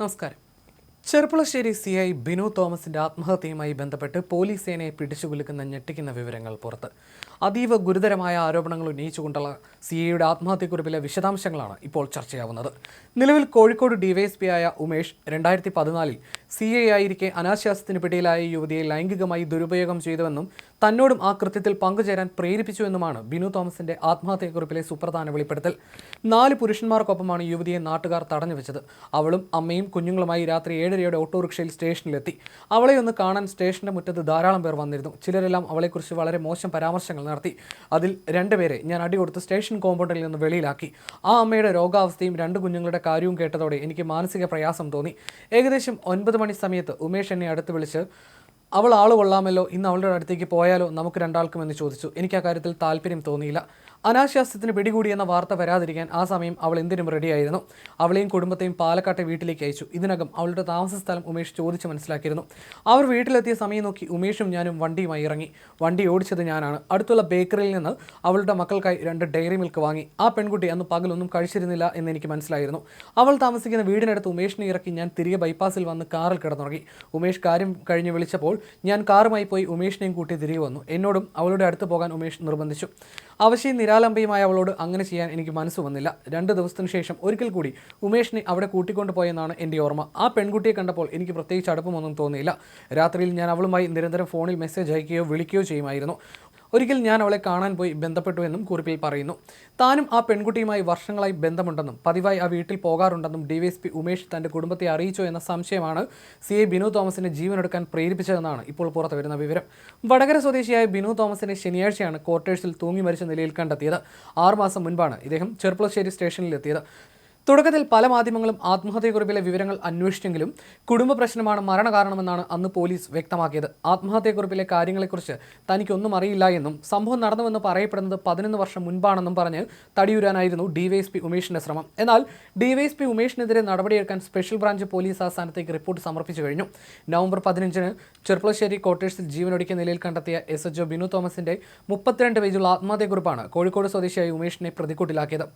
നമസ്കാരം. Cherpulassery C I Binu തോമസിന്റെ ആത്മഹത്യയുമായി ബന്ധപ്പെട്ട് പോലീസ് സേനയെ പിടിച്ചുകുലുക്കുന്ന ഞെട്ടിക്കുന്ന വിവരങ്ങൾ പുറത്ത്. അതീവ ഗുരുതരമായ ആരോപണങ്ങൾ ഉന്നയിച്ചുകൊണ്ടുള്ള സി ഐയുടെ ആത്മഹത്യക്കുറിപ്പിലെ വിശദാംശങ്ങളാണ് ഇപ്പോൾ ചർച്ചയാവുന്നത്. നിലവിൽ കോഴിക്കോട് ഡിവൈഎസ്പി ആയ ഉമേഷ് രണ്ടായിരത്തി പതിനാലിൽ സി എ ആയിരിക്കെ അനാശാസ്യത്തിന് പിടിയിലായ യുവതിയെ ലൈംഗികമായി ദുരുപയോഗം ചെയ്തുവെന്നും തന്നോടും ആ കൃത്യത്തിൽ പങ്കുചേരാൻ പ്രേരിപ്പിച്ചുവെന്നുമാണ് ബിനു തോമസിന്റെ ആത്മഹത്യക്കുറിപ്പിലെ സുപ്രധാന വെളിപ്പെടുത്തൽ. നാല് പുരുഷന്മാർക്കൊപ്പമാണ് യുവതിയെ നാട്ടുകാർ തടഞ്ഞു വെച്ചത്. അവളും അമ്മയും കുഞ്ഞുങ്ങളുമായി രാത്രി ഏഴരയോടെ ഓട്ടോറിക്ഷയിൽ സ്റ്റേഷനിലെത്തി. അവളെ ഒന്ന് കാണാൻ സ്റ്റേഷന്റെ മുറ്റത്ത് ധാരാളം പേർ വന്നിരുന്നു. ചിലരെല്ലാം അവളെക്കുറിച്ച് വളരെ മോശം പരാമർശങ്ങൾ നടത്തി. അതിൽ രണ്ടുപേരെ ഞാൻ അടികൊടുത്ത് സ്റ്റേഷൻ കോമ്പൗണ്ടിൽ നിന്ന് വെളിയിലാക്കി. ആ അമ്മയുടെ രോഗാവസ്ഥയും രണ്ട് കുഞ്ഞുങ്ങളുടെ കാര്യവും കേട്ടതോടെ എനിക്ക് മാനസിക പ്രയാസം തോന്നി. ഏകദേശം ഒൻപത് മണി സമയത്ത് ഉമേഷ് എന്നെ അടുത്ത് വിളിച്ച് അവൾ ആൾ കൊള്ളാമല്ലോ ഇന്ന് അവളുടെ അടുത്തേക്ക് പോയാലോ നമുക്ക് രണ്ടാൾക്കും എന്ന് ചോദിച്ചു. എനിക്ക് ആ കാര്യത്തിൽ താല്പര്യം തോന്നിയില്ല. അനാശാസ്യത്തിന് പിടികൂടിയെന്ന വാർത്ത വരാതിരിക്കാൻ ആ സമയം അവൾ എന്തിനും റെഡിയായിരുന്നു. അവളെയും കുടുംബത്തെയും പാലക്കാട്ടെ വീട്ടിലേക്ക് അയച്ചു. ഇതിനകം അവളുടെ താമസ സ്ഥലം ഉമേഷ് ചോദിച്ച് മനസ്സിലാക്കിയിരുന്നു. അവർ വീട്ടിലെത്തിയ സമയം നോക്കി ഉമേഷും ഞാനും വണ്ടിയുമായി ഇറങ്ങി. വണ്ടി ഓടിച്ചത് ഞാനാണ്. അടുത്തുള്ള ബേക്കറിയിൽ നിന്ന് അവളുടെ മക്കൾക്കായി രണ്ട് ഡയറി മിൽക്ക് വാങ്ങി. ആ പെൺകുട്ടി അന്ന് പകലൊന്നും കഴിച്ചിരുന്നില്ല എന്ന് എനിക്ക് മനസ്സിലായിരുന്നു. അവൾ താമസിക്കുന്ന വീടിനടുത്ത് ഉമേഷിനെ ഇറക്കി ഞാൻ തിരികെ ബൈപ്പാസിൽ വന്ന് കാറിൽ കിടന്നുറങ്ങി. ഉമേഷ് കാര്യം കഴിഞ്ഞ് വിളിച്ചപ്പോൾ ഞാൻ കാറുമായി പോയി ഉമേഷിനെയും കൂട്ടി തിരികെ വന്നു. എന്നോടും അവളുടെ അടുത്ത് പോകാൻ ഉമേഷ് നിർബന്ധിച്ചു. അവശ്യം നിരാലംബയുമായ അവളോട് അങ്ങനെ ചെയ്യാൻ എനിക്ക് മനസ്സ് വന്നില്ല. രണ്ട് ദിവസത്തിന് ശേഷം ഒരിക്കൽ കൂടി ഉമേഷിനെ അവിടെ കൂട്ടിക്കൊണ്ടു പോയെന്നാണ് എന്റെ ഓർമ്മ. ആ പെൺകുട്ടിയെ കണ്ടപ്പോൾ എനിക്ക് പ്രത്യേകിച്ച് അടുപ്പമൊന്നും തോന്നിയില്ല. രാത്രിയിൽ ഞാൻ അവളുമായി നിരന്തരം ഫോണിൽ മെസ്സേജ് അയക്കുകയോ വിളിക്കുകയോ ചെയ്യുമായിരുന്നു. ഒരിക്കൽ ഞാൻ അവളെ കാണാൻ പോയി ബന്ധപ്പെട്ടു എന്നും കുറിപ്പിൽ പറയുന്നു. താനും ആ പെൺകുട്ടിയുമായി വർഷങ്ങളായി ബന്ധമുണ്ടെന്നും പതിവായി ആ വീട്ടിൽ പോകാറുണ്ടെന്നും ഡിവൈഎസ്പി ഉമേഷ് തന്റെ കുടുംബത്തെ അറിയിച്ചോ എന്ന സംശയമാണ് സി എ ബിനു തോമസിനെ ജീവനെടുക്കാൻ പ്രേരിപ്പിച്ചതെന്നാണ് ഇപ്പോൾ പുറത്തു വരുന്ന വിവരം. വടകര സ്വദേശിയായ ബിനു തോമസിനെ ശനിയാഴ്ചയാണ് ക്വാർട്ടേഴ്സിൽ തൂങ്ങി മരിച്ച നിലയിൽ കണ്ടെത്തിയത്. ആറുമാസം മുൻപാണ് ഇദ്ദേഹം ചെർപ്പളശ്ശേരി സ്റ്റേഷനിലെത്തിയത്. തുടക്കത്തിൽ പല മാധ്യമങ്ങളും ആത്മഹത്യക്കുറിപ്പിലെ വിവരങ്ങൾ അന്വേഷിച്ചെങ്കിലും കുടുംബ പ്രശ്നമാണ് മരണകാരണമെന്നാണ് അന്ന് പോലീസ് വ്യക്തമാക്കിയത്. ആത്മഹത്യക്കുറിപ്പിലെ കാര്യങ്ങളെക്കുറിച്ച് തനിക്കൊന്നും അറിയില്ല എന്നും സംഭവം നടന്നുവെന്ന് പറയപ്പെടുന്നത് പതിനൊന്ന് വർഷം മുൻപാണെന്നും പറഞ്ഞ് തടിയുരാനായിരുന്നു ഡിവൈഎസ്പി ഉമേഷിന്റെ ശ്രമം. എന്നാൽ ഡിവൈഎസ്പി ഉമേഷിനെതിരെ നടപടിയെടുക്കാൻ സ്പെഷ്യൽ ബ്രാഞ്ച് പോലീസ് ആസ്ഥാനത്തേക്ക് റിപ്പോർട്ട് സമർപ്പിച്ചു കഴിഞ്ഞു. നവംബർ പതിനഞ്ചിന് ചെർപ്പളശ്ശേരി ക്വാർട്ടേഴ്സിൽ ജീവനൊടുക്കിയ നിലയിൽ കണ്ടെത്തിയ എസ് എച്ച് ബിനു തോമസിന്റെ മുപ്പത്തിരണ്ട് പേജുള്ള ആത്മഹത്യക്കുറിപ്പാണ് കോഴിക്കോട് സ്വദേശിയായ ഉമേഷിനെ പ്രതിക്കൂട്ടിലാക്കിയത്.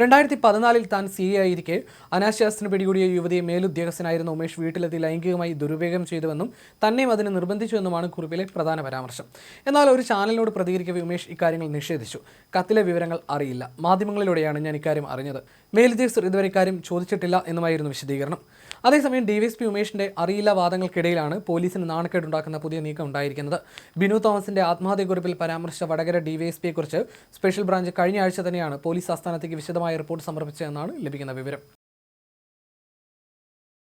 രണ്ടായിരത്തി പതിനാലിൽ താൻ സി എ അനാശാസ്ത്രം പിടികൂടിയ യുവതിയെ മേലുദ്യോഗസ്ഥനായിരുന്ന ഉമേഷ് വീട്ടിലെത്തി ലൈംഗികമായി ദുരുപയോഗം ചെയ്തുവെന്നും തന്നെയും അതിന് നിർബന്ധിച്ചുവെന്നുമാണ് കുറിപ്പിലെ പ്രധാന പരാമർശം. എന്നാൽ ഒരു ചാനലിനോട് പ്രതികരിക്കവെ ഉമേഷ് ഇക്കാര്യങ്ങൾ നിഷേധിച്ചു. കത്തിലെ വിവരങ്ങൾ അറിയില്ല. മാധ്യമങ്ങളിലൂടെയാണ് ഞാൻ ഇക്കാര്യം അറിഞ്ഞത്. മേലുദ്യോഗസ്ഥർ ഇതുവരെ ഇക്കാര്യം ചോദിച്ചിട്ടില്ല എന്നുമായിരുന്നു വിശദീകരണം. അതേസമയം ഡിവൈഎസ്പി ഉമേഷിന്റെ അറിയില്ല വാദങ്ങൾക്കിടയിലാണ് പോലീസിന് നാണക്കേടുണ്ടാക്കുന്ന പുതിയ നീക്കം ഉണ്ടായിരിക്കുന്നത്. ബിനു തോമസിന്റെ ആത്മഹത്യക്കുറിപ്പിൽ പരാമർശിച്ച വടകര ഡിവൈഎസ്പിയെക്കുറിച്ച് സ്പെഷ്യൽ ബ്രാഞ്ച് കഴിഞ്ഞ ആഴ്ച തന്നെയാണ് പോലീസ് ആസ്ഥാനത്തേക്ക് വിശദമായ റിപ്പോർട്ട് സമർപ്പിച്ചതെന്നാണ് ലഭിക്കുന്ന വിവരം.